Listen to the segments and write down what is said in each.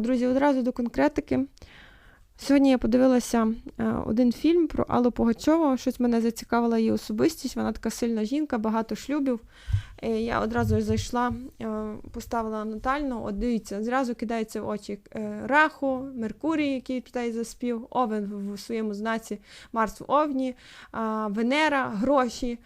Друзі, одразу до конкретики. Сьогодні я подивилася е, один фільм про Аллу Пугачову. Щось мене зацікавила її особистість. Вона така сильна жінка, багато шлюбів. Я одразу зайшла, е, поставила Натальну. От дивіться, зразу кидається в очі е, Раху, Меркурій, який відповідає за спів, Овен в своєму знаці, Марс в Овні, Венера, гроші.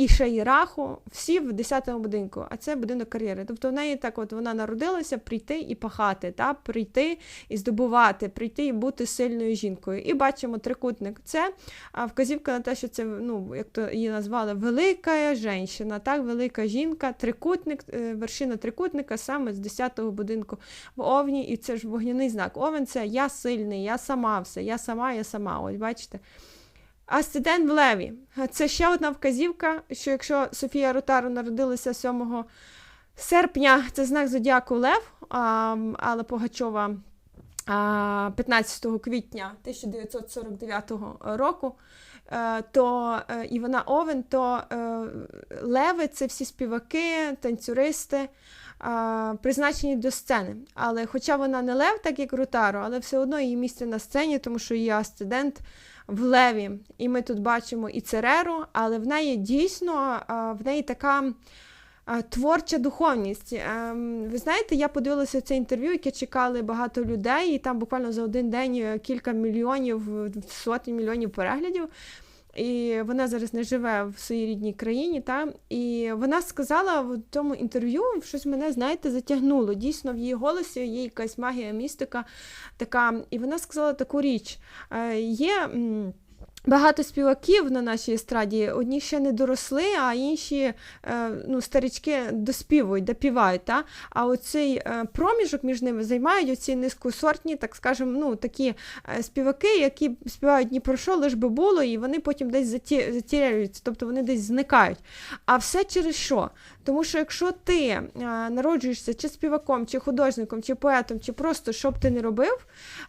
І ще й раху, всі в 10-му будинку, а це будинок кар'єри. Тобто в неї так, от вона народилася прийти і пахати, та прийти і здобувати, прийти і бути сильною жінкою. І бачимо трикутник. Це вказівка на те, що це, ну як то її назвали, велика жінка, так, велика жінка, трикутник, е, вершина трикутника саме з 10-го будинку в Овні, і це ж вогняний знак. Овен це я сильний, я сама все, я сама, я сама. Ось бачите. Асцендент в Леві. Це ще одна вказівка, що якщо Софія Ротару народилася 7 серпня, це знак зодіаку Лев, але Погачова а, 15 квітня 1949 року, е, то е, і вона Овен, то е, леви це всі співаки, танцюристи. А, Призначені до сцени. Але хоча вона не лев, так як Ротаро, але все одно її місце на сцені, тому що її асцендент в Леві. І ми тут бачимо і Цереру, але в неї дійсно а, в неї така творча духовність. Ем, Ви знаєте, я подивилася це інтерв'ю, яке чекали багато людей, і там буквально за один день е, кілька мільйонів, сотні мільйонів переглядів. І вона зараз не живе в своїй рідній країні. Та? І вона сказала в тому інтерв'ю, щось мене, знаєте, затягнуло. Дійсно, в її голосі є якась магія, містика така. І вона сказала таку річ: Е, є. Багато співаків на нашій естраді, одні ще не доросли, а інші е, ну, старички доспівують, допівають. Та? А оцей е, проміжок між ними займають оці низькосортні, так скажемо, ну, такі е, співаки, які співають ні про що, лиш би було, і вони потім десь заті, затіряються, тобто вони десь зникають. А все через що? Тому що якщо ти е, народжуєшся чи співаком, чи художником, чи поетом, чи просто що б ти не робив,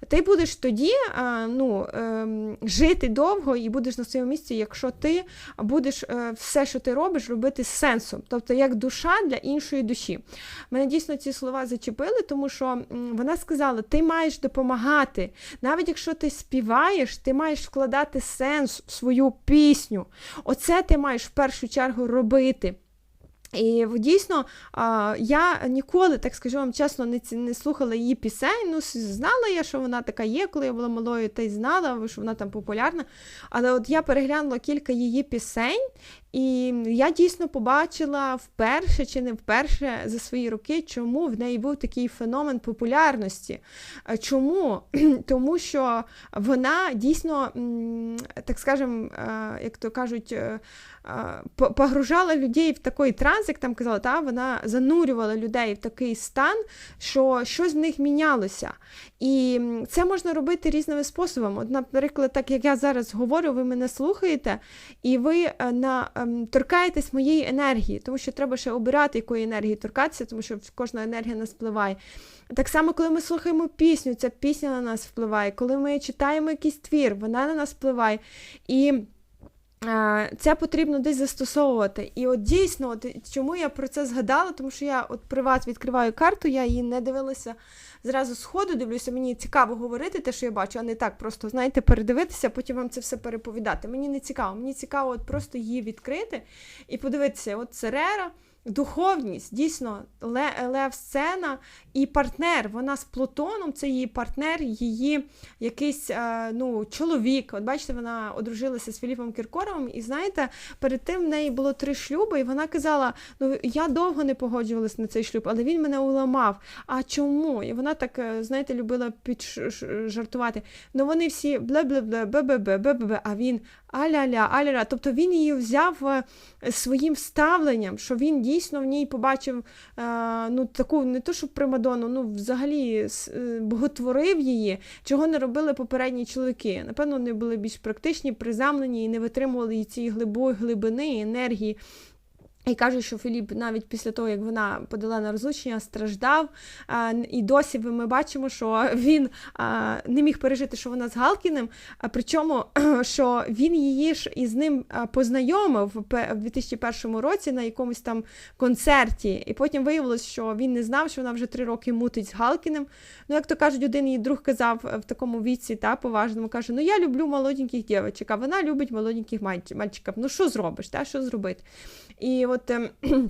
ти будеш тоді е, ну, е, жити довго і будеш на своєму місці, якщо ти будеш е, все, що ти робиш, робити з сенсом, тобто як душа для іншої душі. Мене дійсно ці слова зачепили, тому що вона сказала: ти маєш допомагати. Навіть якщо ти співаєш, ти маєш вкладати сенс в свою пісню. Оце ти маєш в першу чергу робити. І дійсно, я ніколи, так скажу вам чесно, не, не слухала її пісень. Ну, знала я, що вона така є, коли я була малою, та й знала, що вона там популярна. Але от я переглянула кілька її пісень, і я дійсно побачила вперше чи не вперше за свої роки, чому в неї був такий феномен популярності. Е, Чому? Тому що вона дійсно, так скажем, як то кажуть, е, по- погружала людей в такий транс, як там казала, та, вона занурювала людей в такий стан, що щось в них мінялося. І це можна робити різними способами. От, наприклад, так як я зараз говорю, ви мене слухаєте, і ви е, на, ем, торкаєтесь моєї енергії, тому що треба ще обирати, якої енергії торкатися, тому що кожна енергія нас впливає. Так само, коли ми слухаємо пісню, ця пісня на нас впливає. Коли ми читаємо якийсь твір, вона на нас впливає. І е, це потрібно десь застосовувати. І от дійсно, от, чому я про це згадала, тому що я от при вас відкриваю карту, я її не дивилася зразу з ходу, дивлюся, мені цікаво говорити те, що я бачу, а не так просто, знаєте, передивитися, потім вам це все переповідати. Мені не цікаво, мені цікаво от просто її відкрити і подивитися, от Церера. Духовність, дійсно, лев сцена і партнер. Вона з Плутоном, це її партнер, її якийсь е, ну, чоловік. От бачите, вона одружилася з Філіпом Кіркоровим, і знаєте, перед тим в неї було три шлюби, і вона казала: ну я довго не погоджувалась на цей шлюб, але він мене уламав. А чому? І вона так, е, знаєте, любила піджартувати. Ну вони всі бле-бле-бле, бе-бе-бе, бе-бе-бе, а він аля-ля, аля-ля. Тобто він її взяв е, своїм ставленням, що він дійсно в ній побачив е, ну, таку не то, що примадонну, ну взагалі е, боготворив її, чого не робили попередні чоловіки. Напевно, вони були більш практичні, приземлені і не витримували цієї глибої глибини енергії. І каже, що Філіп навіть після того, як вона подала на розлучення, страждав. І досі ми бачимо, що він не міг пережити, що вона з Галкіним. Причому, що він її ж із ним познайомив в 2001 році на якомусь там концерті. І потім виявилось, що він не знав, що вона вже три роки мутить з Галкіним. Ну, як то кажуть, один її друг казав в такому віці, та поважному, каже: Ну я люблю молоденьких дівчаток, а вона любить молоденьких мальчиків. Ну що зробиш? Та? Що зробити? І от. Ем,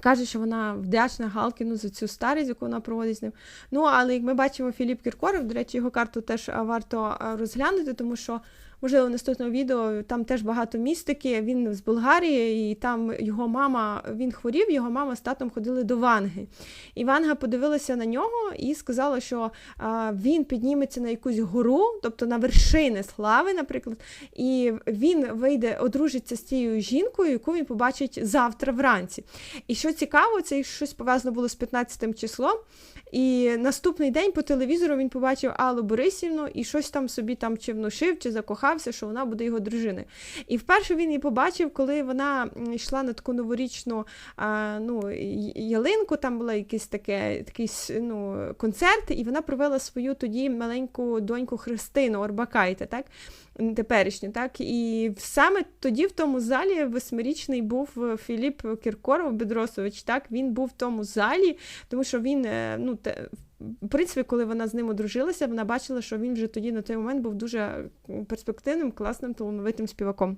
каже, що вона вдячна Галкіну за цю старість, яку вона проводить з ним. Ну, але як ми бачимо, Філіп Кіркоров, до речі, його карту теж варто розглянути, тому що можливо, в наступному відео там теж багато містики. Він з Болгарії, і там його мама він хворів, його мама з татом ходили до Ванги. І Ванга подивилася на нього і сказала, що а, він підніметься на якусь гору, тобто на вершини слави, наприклад, і він вийде, одружиться з цією жінкою, яку він побачить завтра вранці. І що цікаво, це щось пов'язано було з 15 числом. І наступний день по телевізору він побачив Аллу Борисівну і щось там собі там чи внушив, чи закохався, що вона буде його дружиною. І вперше він її побачив, коли вона йшла на таку новорічну а, ну, ялинку, там була якийсь таке, такий ну, концерт, і вона провела свою тоді маленьку доньку Христину Орбакайте. так? теперішню, так і саме тоді в тому залі восьмирічний був Філіп Кіркоров Бедросович. Так він був в тому залі, тому що він е, ну те. В принципі, коли вона з ним одружилася, вона бачила, що він вже тоді на той момент був дуже перспективним, класним талановитим співаком.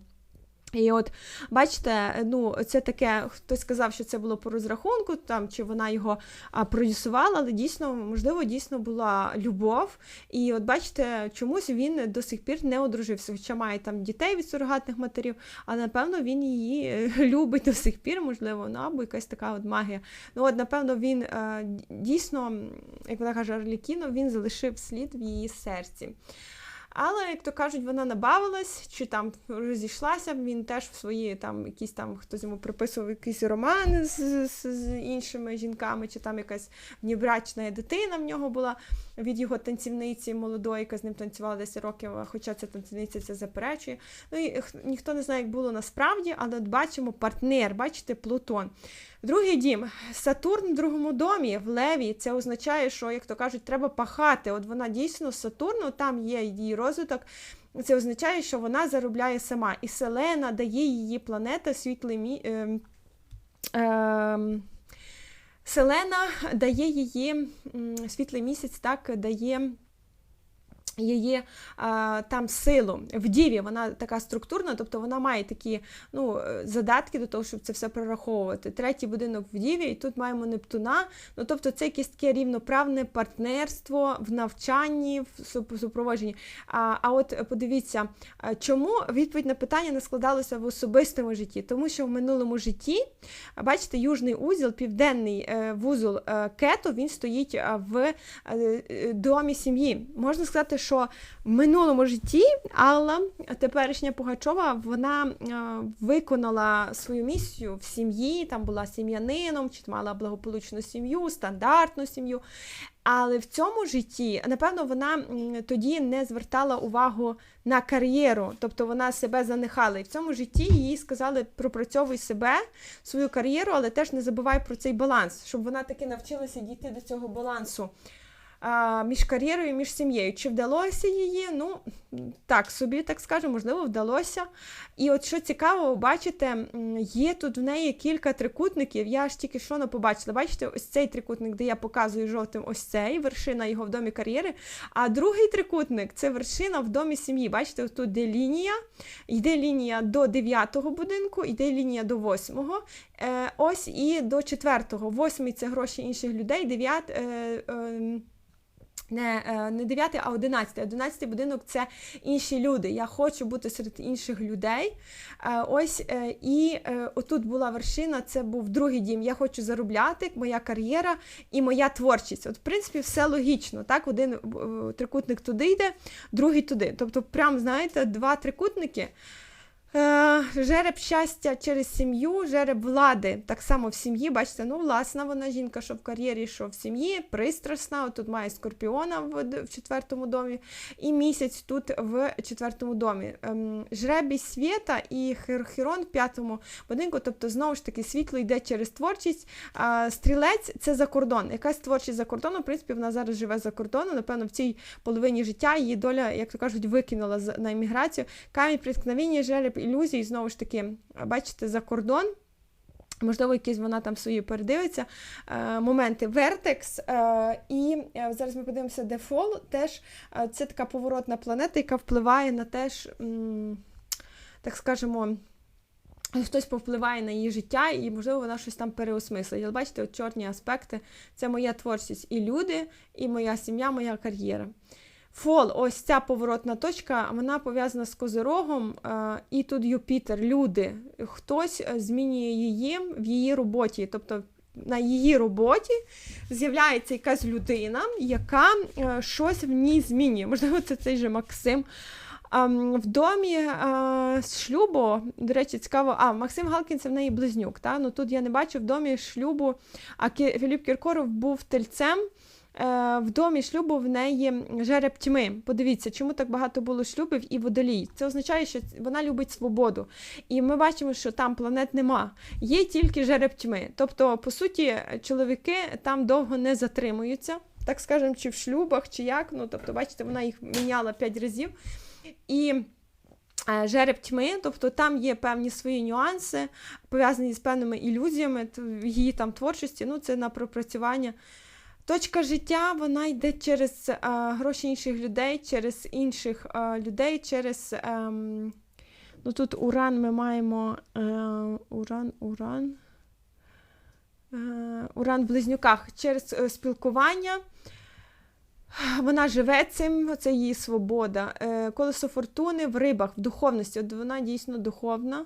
І от, бачите, ну, це таке, хтось сказав, що це було по розрахунку, там, чи вона його а, продюсувала, але дійсно, можливо, дійсно була любов. І от бачите, чомусь він до сих пір не одружився, хоча має там дітей від сурогатних матерів, але напевно він її е, любить до сих пір, можливо, ну, або якась така от магія. Ну, от, напевно, він е, дійсно, як вона каже, Арлікіно, він залишив слід в її серці. Але, як то кажуть, вона набавилась чи там розійшлася, він теж в свої там якісь там хтось йому приписував якісь романи з, з, з іншими жінками, чи там якась внібрачна дитина в нього була від його танцівниці молодої, яка з ним танцювала 10 років, хоча ця танцівниця це заперечує. Ну і ніхто не знає, як було насправді, але от бачимо партнер, бачите, Плутон. Другий дім, Сатурн в другому домі, в Леві, це означає, що, як то кажуть, треба пахати. От вона дійсно Сатурну, там є її розвиток. Це означає, що вона заробляє сама. І Селена дає її планета світлий мі... Е, е, Селена дає її світлий місяць, так, дає її а, там силу в діві, вона така структурна, тобто вона має такі ну, задатки до того, щоб це все прораховувати. Третій будинок в діві, і тут маємо Нептуна. Ну, Тобто це якесь таке рівноправне партнерство в навчанні, в супроводженні. А а от подивіться, чому відповідь на питання не складалося в особистому житті? Тому що в минулому житті, бачите, южний узіл, південний е, вузол е, кету, він стоїть в е, домі сім'ї. Можна сказати, що в минулому житті Алла, теперішня Пугачова, вона е, виконала свою місію в сім'ї, там була сім'янином, чи мала благополучну сім'ю, стандартну сім'ю. Але в цьому житті, напевно, вона тоді не звертала увагу на кар'єру, тобто вона себе занихала. І в цьому житті їй сказали пропрацьовуй себе, свою кар'єру, але теж не забувай про цей баланс, щоб вона таки навчилася дійти до цього балансу між кар'єрою і між сім'єю. Чи вдалося її? Ну, так собі, так скажемо, можливо, вдалося. І от що цікаво, бачите, є тут в неї кілька трикутників. Я ж тільки що не побачила. Бачите, ось цей трикутник, де я показую жовтим ось цей, вершина його в домі кар'єри. А другий трикутник це вершина в домі сім'ї. Бачите, тут де лінія, йде лінія до 9-го будинку, йде лінія до 8-го. Е, ось і до 4-го. Восьмий це гроші інших людей, 9. Не е, не 9, а 11. 11 будинок це інші люди. Я хочу бути серед інших людей. Е, ось е, і отут була вершина, це був другий дім. Я хочу заробляти, моя кар'єра і моя творчість. От, в принципі, все логічно. Так, один трикутник туди йде, другий туди. Тобто, прям, знаєте, два трикутники. Е, жереб щастя через сім'ю, жереб влади. Так само в сім'ї, бачите, ну, власна вона жінка, що в кар'єрі, що в сім'ї, пристрасна. Тут має скорпіона в, в четвертому домі, і місяць тут в четвертому домі. Ем, жребій світа і хер, херон в п'ятому будинку, тобто, знову ж таки, світло йде через творчість. А, стрілець це за кордон. Якась творчість за кордоном, в принципі, вона зараз живе за кордоном. Напевно, в цій половині життя її доля, як то кажуть, викинула на імміграцію. Камінь приткновення, жереб ілюзій, знову ж таки, бачите, за кордон. Можливо, якісь вона там свої передивиться. Е, моменти Вертекс. І е, зараз ми подивимося, де Фол. Теж е, це така поворотна планета, яка впливає на теж, так скажемо, хтось повпливає на її життя, і, можливо, вона щось там переосмислить. Але бачите, от чорні аспекти це моя творчість і люди, і моя сім'я, моя кар'єра. Фол, ось ця поворотна точка, вона пов'язана з Козирогом, е, і тут Юпітер, люди. Хтось е, змінює її в її роботі. Тобто на її роботі з'являється якась людина, яка е, щось в ній змінює. Можливо, це цей же Максим. Ем, в домі шлюбу, до речі, цікаво, а Максим Галкін це в неї близнюк. Та? Ну, тут я не бачу в домі шлюбу, а Філіп Кіркоров був тельцем. Е, в домі шлюбу в неї жереб тьми. Подивіться, чому так багато було шлюбів і водолій. Це означає, що вона любить свободу. І ми бачимо, що там планет нема. Є тільки жереб тьми. Тобто, по суті, чоловіки там довго не затримуються, так скажемо, чи в шлюбах, чи як. Ну, тобто, бачите, вона їх міняла п'ять разів. І е, жереб тьми, тобто там є певні свої нюанси, пов'язані з певними ілюзіями її там творчості. Ну, це на пропрацювання. Точка життя вона йде через е, гроші інших людей, через інших е, людей, через. ем, ну тут уран ми маємо. Е, уран, уран. Е, уран в близнюках через спілкування. Вона живе цим, це її свобода. Е, Колесо фортуни в рибах, в духовності. От вона дійсно духовна.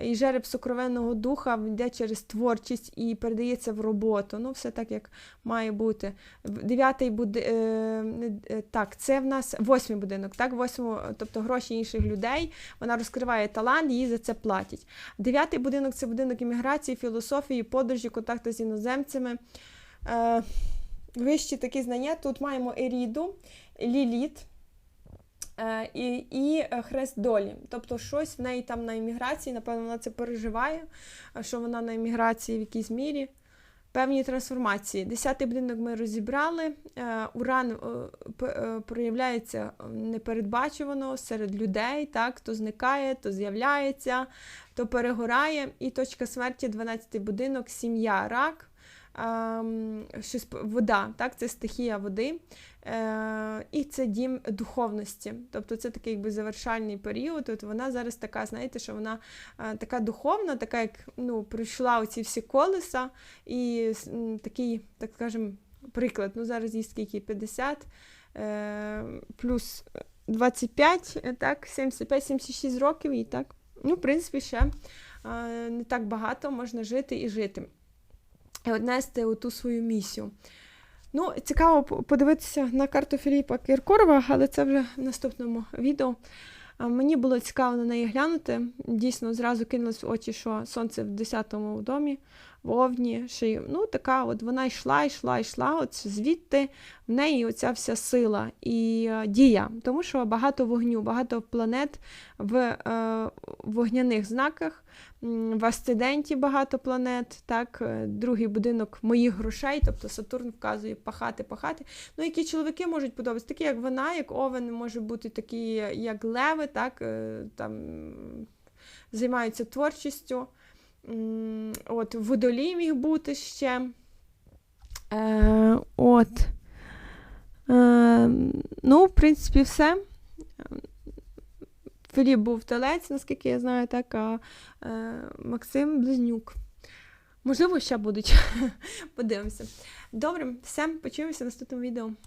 І жереб сокровенного духа йде через творчість і передається в роботу. Ну, все так, як має бути. Дев'ятий буде е, е, так, це в нас восьмий будинок. Так, восьму, тобто гроші інших людей. Вона розкриває талант, їй за це платять. Дев'ятий будинок це будинок імміграції, філософії, подорожі, контакту з іноземцями. Вищі такі знання. Тут маємо Еріду, Ліліт. Е, і, і хрест долі. Тобто щось в неї там на імміграції, напевно, вона це переживає, що вона на імміграції в якійсь мірі. Певні трансформації. Десятий будинок ми розібрали. Е, Уран е, проявляється непередбачувано серед людей, так, то зникає, то з'являється, то перегорає. І точка смерті 12-й будинок, сім'я, рак. Щось, вода, так, це стихія води. Е, і це дім духовності. Тобто це такий якби завершальний період. От вона зараз така, знаєте, що вона е, така духовна, така, як ну, пройшла оці всі колеса, і такий, так скажемо, приклад. Ну, зараз їй скільки 50 е, плюс 25, е, так, 75-76 років, і так. Ну, в принципі, ще не так багато можна жити і жити. І нести оту свою місію. Ну, цікаво подивитися на карту Філіпа Кіркорова, але це вже в наступному відео. Мені було цікаво на неї глянути. Дійсно, зразу кинулось в очі, що сонце в 10-му домі, в Овні. Ну, така от вона йшла, йшла, йшла. От звідти в неї оця вся сила і е, дія. Тому що багато вогню, багато планет в е, вогняних знаках. В асценденті багато планет, так, е, другий будинок моїх грошей, тобто Сатурн вказує пахати, пахати. Ну, які чоловіки можуть подобатися, такі як вона, як Овен, може бути такі, як Леви, так, е, там займаються творчістю. От, водолій міг бути ще. Е, от. Е, ну, в принципі, все. Філіп був телець, наскільки я знаю, так, а е, Максим Близнюк. Можливо, ще будуть. Подивимося. Добре, все, почуємося в наступному відео.